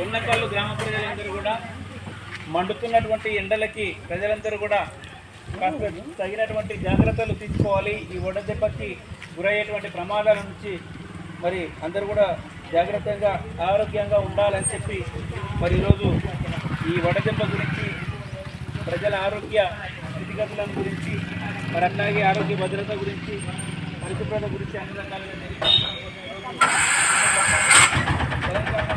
ఉన్నకల్లు గ్రామ ప్రజలందరూ కూడా మండుతున్నటువంటి ఎండలకి ప్రజలందరూ కూడా కాస్త తగినటువంటి జాగ్రత్తలు తీసుకోవాలి. ఈ వడదెబ్బకి గురయ్యేటువంటి ప్రమాదాల నుంచి మరి అందరూ కూడా జాగ్రత్తగా ఆరోగ్యంగా ఉండాలని చెప్పి మరి ఈరోజు ఈ వడదెబ్బ గురించి ప్రజల ఆరోగ్య స్థితిగతుల గురించి మరి అట్లాగే ఆరోగ్య భద్రత గురించి పరిశుభ్రత గురించి అన్ని రకాలుగా తెలంగాణ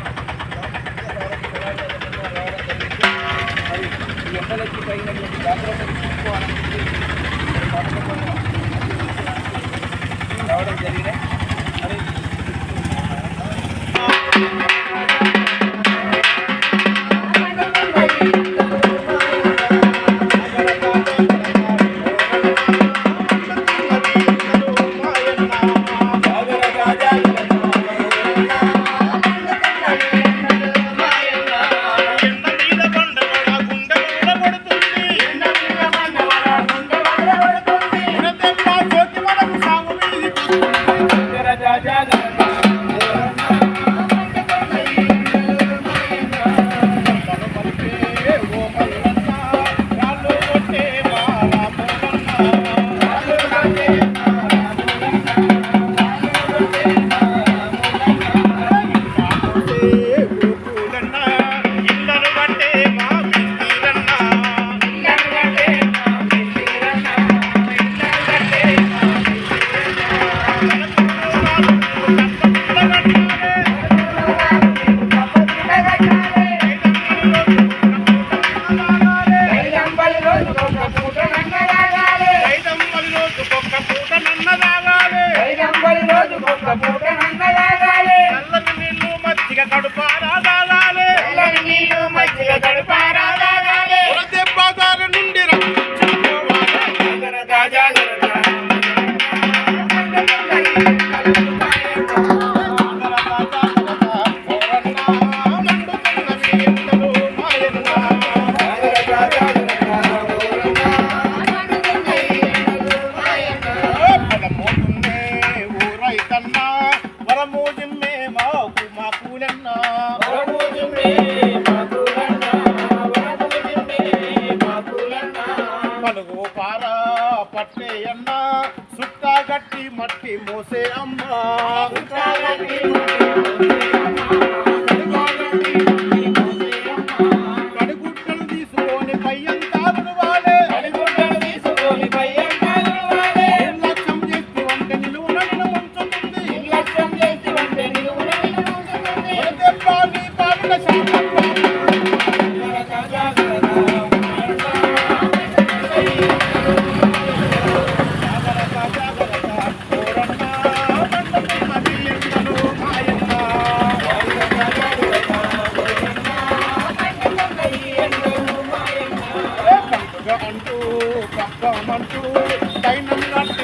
ఈ ఎండలకి తగినటువంటి జాగ్రత్తలు తీసుకోవాలని చెప్పి మరి పాఠశాలలో రావడం జరిగినాయి మరి కడుపు మట్టి మోసే అమ్మా కడుగుట్టలు తీసుకొని పయ్యంతా கை நம்